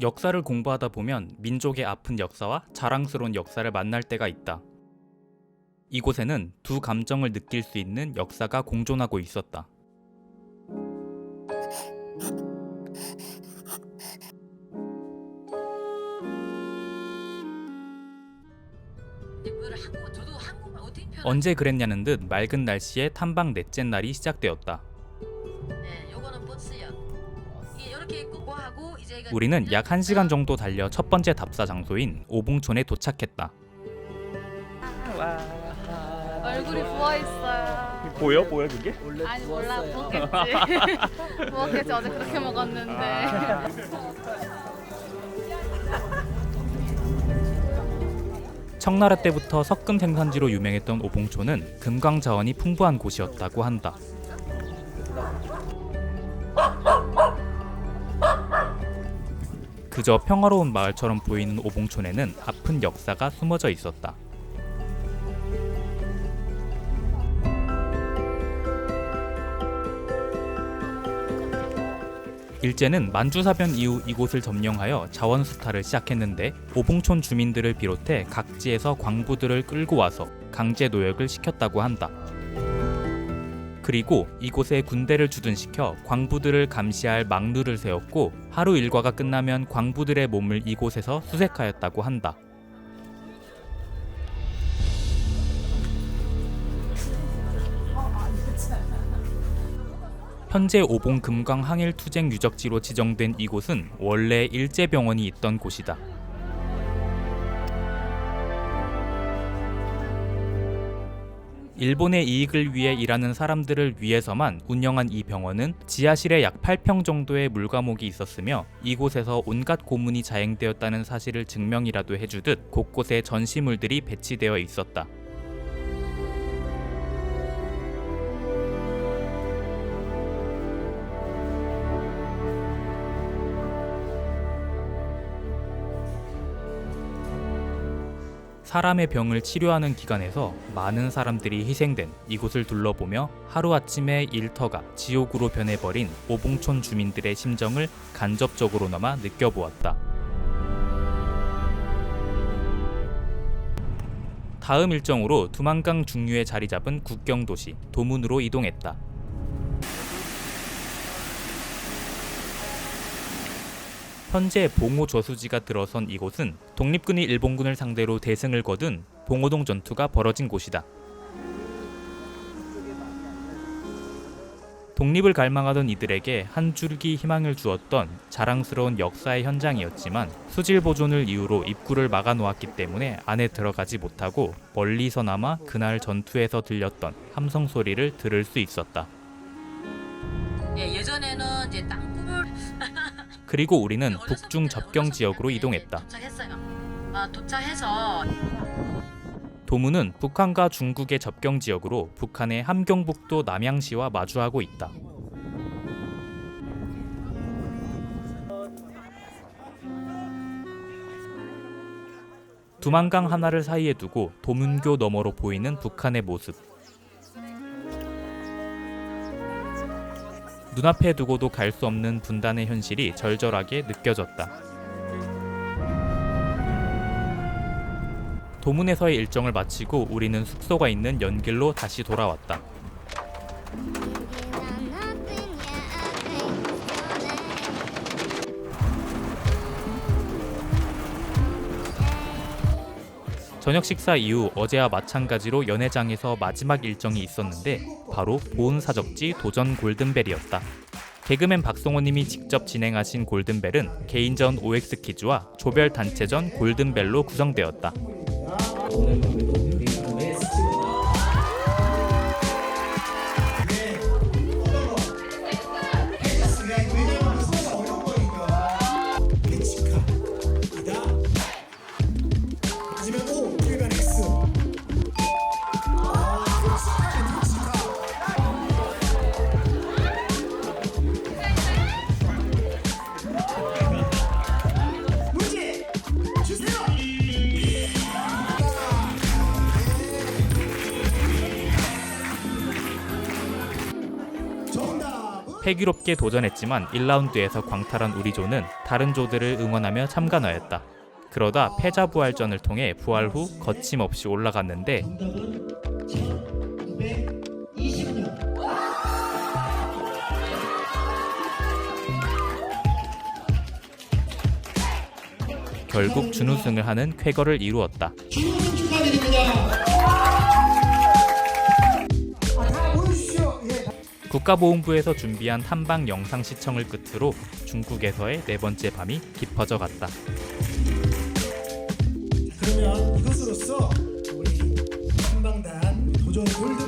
역사를 공부하다 보면 민족의 아픈 역사와 자랑스러운 역사를 만날 때가 있다. 이곳에는 두 감정을 느낄 수 있는 역사가 공존하고 있었다. 언제 그랬냐는 듯 맑은 날씨에 탐방 넷째 날이 시작되었다. 우리는 약 1시간 정도 달려 첫 번째 답사 장소인 오봉촌에 도착했다. 얼굴이 부어 있어요. 보여? 보여 그게? 아니 몰라 부었겠지. 부었겠지 어제 그렇게 먹었는데. 청나라 때부터 석금 생산지로 유명했던 오봉촌은 금광 자원이 풍부한 곳이었다고 한다. 그저 평화로운 마을처럼 보이는 오봉촌에는 아픈 역사가 숨어져 있었다. 일제는 만주사변 이후 이곳을 점령하여 자원 수탈을 시작했는데 오봉촌 주민들을 비롯해 각지에서 광부들을 끌고 와서 강제 노역을 시켰다고 한다. 그리고 이곳에 군대를 주둔시켜 광부들을 감시할 망루를 세웠고 하루 일과가 끝나면 광부들의 몸을 이곳에서 수색하였다고 한다. 현재 오봉 금강 항일 투쟁 유적지로 지정된 이곳은 원래 일제병원이 있던 곳이다. 일본의 이익을 위해 일하는 사람들을 위해서만 운영한 이 병원은 지하실에 약 8평 정도의 물과목이 있었으며 이곳에서 온갖 고문이 자행되었다는 사실을 증명이라도 해주듯 곳곳에 전시물들이 배치되어 있었다. 사람의 병을 치료하는 기관에서 많은 사람들이 희생된 이곳을 둘러보며 하루아침에 일터가 지옥으로 변해버린 오봉촌 주민들의 심정을 간접적으로나마 느껴보았다. 다음 일정으로 두만강 중류에 자리 잡은 국경도시 도문으로 이동했다. 현재 봉호 저수지가 들어선 이곳은 독립군이 일본군을 상대로 대승을 거둔 봉오동 전투가 벌어진 곳이다. 독립을 갈망하던 이들에게 한 줄기 희망을 주었던 자랑스러운 역사의 현장이었지만 수질 보존을 이유로 입구를 막아 놓았기 때문에 안에 들어가지 못하고 멀리서나마 그날 전투에서 들렸던 함성 소리를 들을 수 있었다. 예, 예전에는 이제 땅굴 그리고 우리는 북중 접경 지역으로 이동했다. 아, 도착해서 도문은 북한과 중국의 접경 지역으로 북한의 함경북도 남양시와 마주하고 있다. 두만강 하나를 사이에 두고 도문교 너머로 보이는 북한의 모습. 눈앞에 두고도 갈 수 없는 분단의 현실이 절절하게 느껴졌다. 도문에서의 일정을 마치고 우리는 숙소가 있는 연길로 다시 돌아왔다. 저녁 식사 이후 어제와 마찬가지로 연회장에서 마지막 일정이 있었는데 바로 보은 사적지 도전 골든벨이었다. 개그맨 박성호님이 직접 진행하신 골든벨은 개인전 OX 퀴즈와 조별 단체전 골든벨로 구성되었다. 패기롭게 도전했지만 1라운드에서 광탈한 우리 조는 다른 조들을 응원하며 참가하였다. 그러다 패자 부활전을 통해 부활 후 거침없이 올라갔는데 정답은 1920년. 결국 준우승을 하는 쾌거를 이루었다. 국가보훈부에서 준비한 탐방 영상 시청을 끝으로 중국에서의 네 번째 밤이 깊어져 갔다. 그러면 이것으로써 우리 한방단 도전 그리고